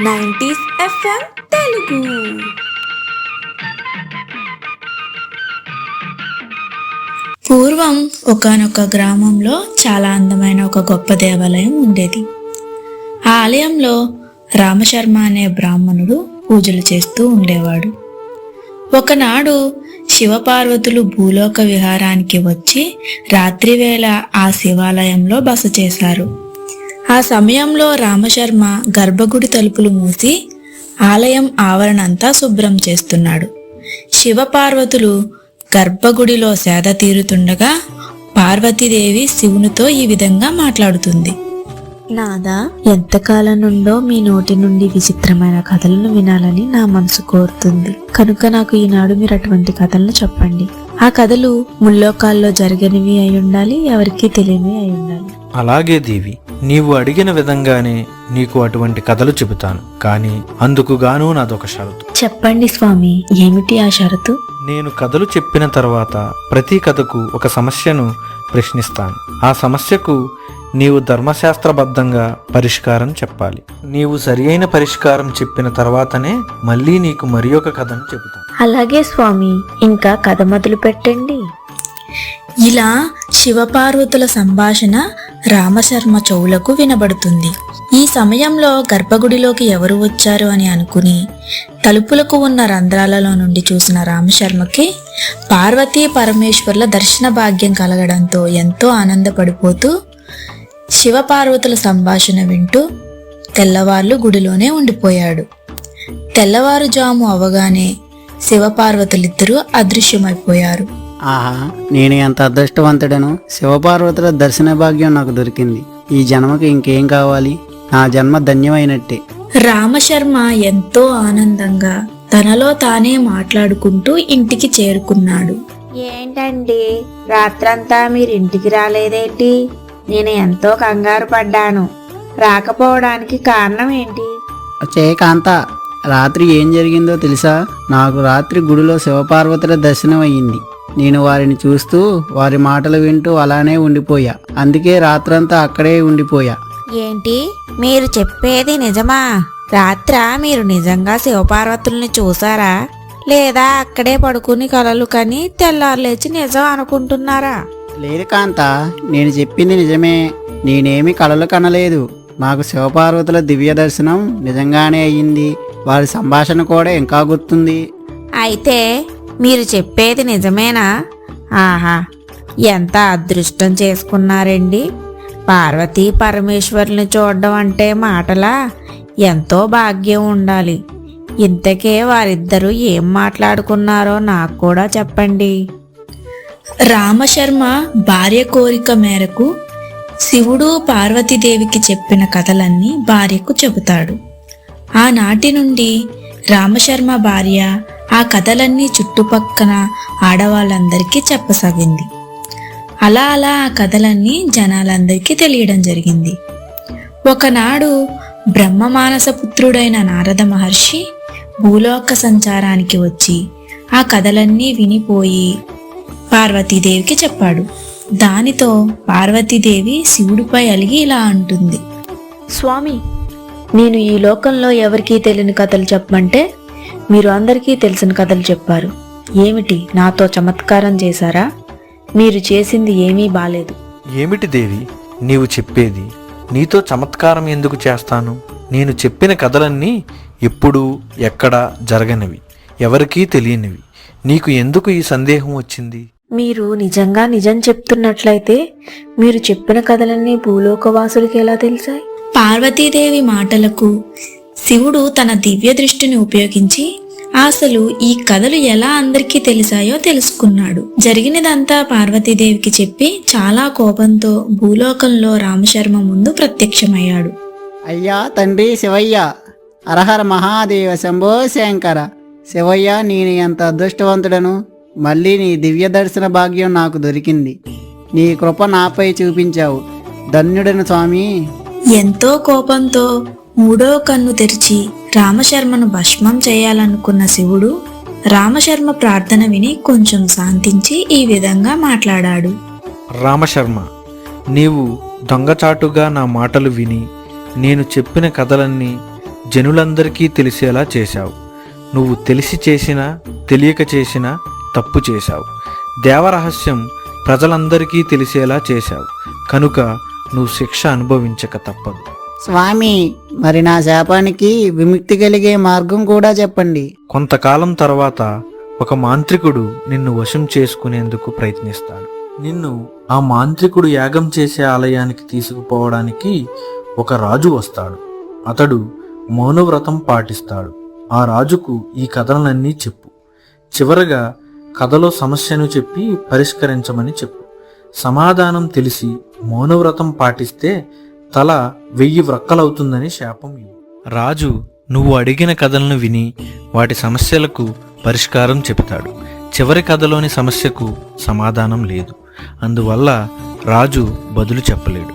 Nineties FM Telugu. పూర్వం ఒకానొక గ్రామంలో చాలా అందమైన ఒక గొప్ప దేవాలయం ఉండేది. ఆ ఆలయంలో రామశర్మ అనే బ్రాహ్మణుడు పూజలు చేస్తూ ఉండేవాడు. ఒకనాడు శివపార్వతులు భూలోక విహారానికి వచ్చి రాత్రివేళ ఆ శివాలయంలో బస చేశారు. ఆ సమయంలో రామశర్మ గర్భగుడి తలుపులు మూసి ఆలయం ఆవరణంతా శుభ్రం చేస్తున్నాడు. శివపార్వతులు గర్భగుడిలో సేద తీరుతుండగా పార్వతీదేవి శివునితో ఈ విధంగా మాట్లాడుతుంది. నాదా ఎంతకాలం నుండో మీ నోటి నుండి విచిత్రమైన కథలను వినాలని నా మనసు కోరుతుంది. కనుక నాకు ఈనాడు మీరు అటువంటి కథలను చెప్పండి. ఆ కథలు ముల్లోకాల్లో జరగనివి అయి ఉండాలి ఎవరికీ తెలియనివి అయి ఉండాలి. అలాగే దేవి. నీవు అడిగిన విధంగానే నీకు అటువంటి కథలు చెబుతాను. కానీ అందుకు గాను నాదొక షరతు. చెప్పండి స్వామి ఏమిటి ఆ షరతు? నేను కథలు చెప్పిన తర్వాత ప్రతి కథకు ఒక సమస్యను ప్రశ్నిస్తాను. ఆ సమస్యకు నీవు ధర్మశాస్త్రబద్ధంగా పరిష్కారం చెప్పాలి. నీవు సరియైన పరిష్కారం చెప్పిన తర్వాతనే మళ్ళీ నీకు మరి ఒక కథను చెబుతాను. అలాగే స్వామి ఇంకా కథ మొదలు పెట్టండి ఇలా శివపార్వతుల సంభాషణ రామశర్మ చెవులకు వినబడుతుంది. ఈ సమయంలో గర్భగుడిలోకి ఎవరు వచ్చారు అని అనుకుని తలుపులకు ఉన్న రంధ్రాలలో నుండి చూసిన రామశర్మకి పార్వతీ పరమేశ్వర్ల దర్శన భాగ్యం కలగడంతో ఎంతో ఆనందపడిపోతూ శివపార్వతుల సంభాషణ వింటూ తెల్లవార్లు గుడిలోనే ఉండిపోయాడు. తెల్లవారుజాము అవగానే శివపార్వతులిద్దరూ అదృశ్యమైపోయారు. ఆహా నేను ఎంత అదృష్టవంతుడను. శివపార్వతుల దర్శన భాగ్యం నాకు దొరికింది. ఈ జన్మకి ఇంకేం కావాలి? నా జన్మ ధన్యమైనట్టే. రామశర్మ ఎంతో ఆనందంగా తనలో తానే మాట్లాడుకుంటూ ఇంటికి చేరుకున్నాడు. ఏంటండి? రాత్రంతా మీరు ఇంటికి రాలేదేంటి? నేను ఎంతో కంగారు పడ్డాను. రాకపోవడానికి కారణం ఏంటి? వచ్చే కాంత రాత్రి ఏం జరిగిందో తెలుసా? నాకు రాత్రి గుడిలో శివపార్వతుల దర్శనం అయ్యింది నేను వారిని చూస్తూ వారి మాటలు వింటూ అలానే ఉండిపోయా. అందుకే రాత్రంతా అక్కడే ఉండిపోయా. ఏంటి? మీరు చెప్పేది నిజమా? రాత్ర మీరు నిజంగా శివపార్వతుల్ని చూసారా? లేదా అక్కడే పడుకుని కలలు కని తెల్లారులేచి నిజం అనుకుంటున్నారా? లేదు కాంత నేను చెప్పింది నిజమే. నేనేమి కలలు కనలేదు. మాకు శివపార్వతుల దివ్య దర్శనం నిజంగానే అయ్యింది. వారి సంభాషణ కూడా ఇంకా గుర్తుంది. అయితే మీరు చెప్పేది నిజమేనా? ఆహా ఎంత అదృష్టం చేసుకున్నారండి. పార్వతీ పరమేశ్వరుని చూడడం అంటే మాటలా ఎంతో భాగ్యం ఉండాలి. ఇంతకే వారిద్దరూ ఏం మాట్లాడుకున్నారో నాకు కూడా చెప్పండి. రామశర్మ భార్య కోరిక మేరకు శివుడు పార్వతీదేవికి చెప్పిన కథలన్నీ భార్యకు చెబుతాడు. ఆనాటి నుండి రామశర్మ భార్య ఆ కథలన్నీ చుట్టుపక్కన ఆడవాళ్ళందరికీ చెప్పసాగింది. అలా అలా ఆ కథలన్నీ జనాలందరికీ తెలియడం జరిగింది. ఒకనాడు బ్రహ్మమానస పుత్రుడైన నారద మహర్షి భూలోక సంచారానికి వచ్చి ఆ కథలన్నీ వినిపోయి పార్వతీదేవికి చెప్పాడు. దానితో పార్వతీదేవి శివుడిపై అలిగి ఇలా అంటుంది. స్వామి నేను ఈ లోకంలో ఎవరికీ తెలియని కథలు చెప్పమంటే మీరు అందరికీ తెలిసిన కథలు చెప్పారు. ఏమిటి? నాతో చమత్కారం చేశారా? మీరు చేసింది ఏమీ బాలేదు. ఏమిటి దేవి? నీవు చెప్పేది. నీతో చమత్కారం ఎందుకు చేస్తాను? నేను చెప్పిన కథలన్నీ ఎప్పుడు ఎక్కడ జరగనివి. ఎవరికీ తెలియనివి. నీకు ఎందుకు ఈ సందేహం వచ్చింది? మీరు నిజంగా నిజం చెప్తున్నట్లయితే మీరు చెప్పిన కథలన్నీ భూలోకవాసులకి ఎలా తెలిసాయి? పార్వతీదేవి మాటలకు శివుడు తన దివ్య దృష్టిని ఉపయోగించి అసలు ఈ కథలు ఎలా అందరికీ తెలిసాయో తెలుసుకున్నాడు. జరిగినదంతా పార్వతీదేవికి చెప్పి చాలా కోపంతో భూలోకంలో రామశర్మ ముందు ప్రత్యక్షమయ్యాడు. అయ్యా తండ్రి శివయ్య అరహర మహాదేవ శంభో శంకర. శివయ్య నేను ఎంత అదృష్టవంతుడను? మళ్ళీ నీ దివ్య దర్శన భాగ్యం నాకు దొరికింది. నీ కృప నాపై చూపించావు. ధన్యుడను స్వామి. ఎంతో కోపంతో మూడో కన్ను తెరిచి రామశర్మను భస్మం చేయాలనుకున్న శివుడు రామశర్మ ప్రార్థన విని కొంచెం శాంతించి ఈ విధంగా మాట్లాడాడు. రామశర్మ నీవు దొంగచాటుగా నా మాటలు విని నేను చెప్పిన కథలన్నీ జనులందరికీ తెలిసేలా చేశావు. నువ్వు తెలిసి చేసినా తెలియక చేసినా తప్పు చేశావు. దేవరహస్యం ప్రజలందరికీ తెలిసేలా చేశావు. కనుక నువ్వు శిక్ష అనుభవించక తప్పదు. స్వామి మరి నా శాపానికి విముక్తి కలిగే మార్గం కూడా చెప్పండి. కొంతకాలం తర్వాత ఒక మాంత్రికుడు నిన్ను వశం చేసుకునేందుకు ప్రయత్నిస్తాడు. నిన్ను ఆ మాంత్రికుడు యాగం చేసే ఆలయానికి తీసుకుపోవడానికి ఒక రాజు వస్తాడు. అతడు మౌనవ్రతం పాటిస్తాడు. ఆ రాజుకు ఈ కథలన్నీ చెప్పు. చివరగా కథలో సమస్యను చెప్పి పరిష్కరించమని చెప్పు. సమాధానం తెలిసి మౌనవ్రతం పాటిస్తే తల వెయ్యి వ్రక్కలవుతుందని శాపం ఇవ్వు. రాజు నువ్వు అడిగిన కథలను విని వాటి సమస్యలకు పరిష్కారం చెబుతాడు. చివరి కథలోని సమస్యకు సమాధానం లేదు. అందువల్ల రాజు బదులు చెప్పలేడు.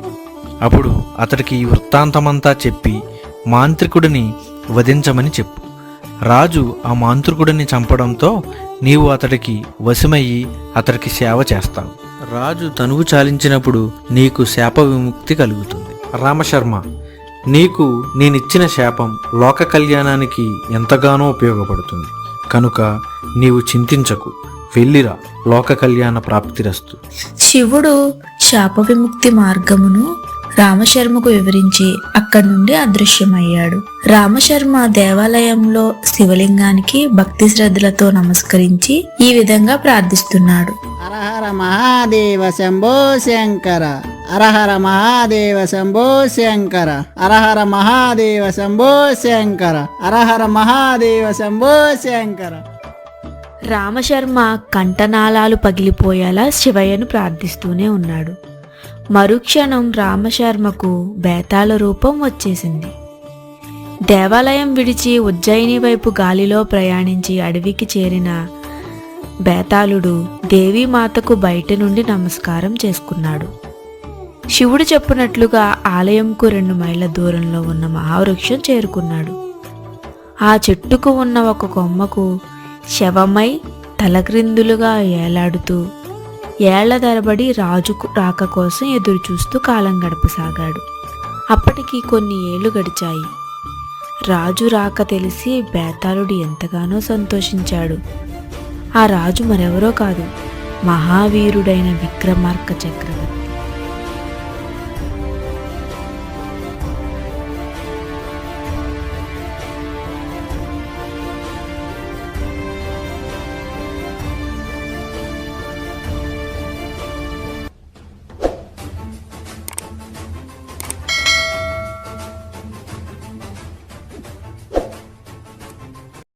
అప్పుడు అతడికి ఈ వృత్తాంతమంతా చెప్పి మాంత్రికుడిని వధించమని చెప్పు. రాజు ఆ మాంత్రికుడిని చంపడంతో నీవు అతడికి వశమయ్యి అతడికి సేవ చేస్తావు. రాజు తనువు చాలించినప్పుడు నీకు శాప విముక్తి కలుగుతుంది. రామశర్మ నీకు నేనిచ్చిన శాపం లోక కళ్యాణానికి ఎంతగానో ఉపయోగపడుతుంది. కనుక నీవు చింతించకు. వెళ్ళిరా లోక కళ్యాణ ప్రాప్తిరస్తు. శివుడు శాప విముక్తి మార్గమును రామశర్మకు వివరించి అక్కడి నుండి అదృశ్యమయ్యాడు. రామశర్మ దేవాలయంలో శివలింగానికి భక్తి శ్రద్ధలతో నమస్కరించి ఈ విధంగా ప్రార్థిస్తున్నాడు. హరహర మహాదేవ శంభో శంకర. హరహర మహాదేవ శంభో శంకర. హరహర మహాదేవ శంభో శంకర. హరహర మహాదేవ శంభో శంకర. రామశర్మ కంఠనాళాలు పగిలిపోయేలా శివయ్యను ప్రార్థిస్తూనే ఉన్నాడు. మరుక్షణం రామశర్మకు బేతాళ రూపం వచ్చేసింది. దేవాలయం విడిచి ఉజ్జయిని వైపు గాలిలో ప్రయాణించి అడవికి చేరిన బేతాళుడు దేవీమాతకు బయట నుండి నమస్కారం చేసుకున్నాడు. శివుడు చెప్పినట్లుగా ఆలయంకు రెండు మైళ్ళ దూరంలో ఉన్న మహావృక్షం చేరుకున్నాడు. ఆ చెట్టుకు ఉన్న ఒక కొమ్మకు శవమై తలక్రిందులుగా ఏలాడుతూ ఏళ్ళ తరబడి రాజు రాక కోసం ఎదురుచూస్తూ కాలం గడపసాగాడు. అప్పటికి కొన్ని ఏళ్ళు గడిచాయి. రాజు రాక తెలిసి బేతాళుడు ఎంతగానో సంతోషించాడు. ఆ రాజు మరెవరో కాదు మహావీరుడైన విక్రమార్క చక్రవర్తి.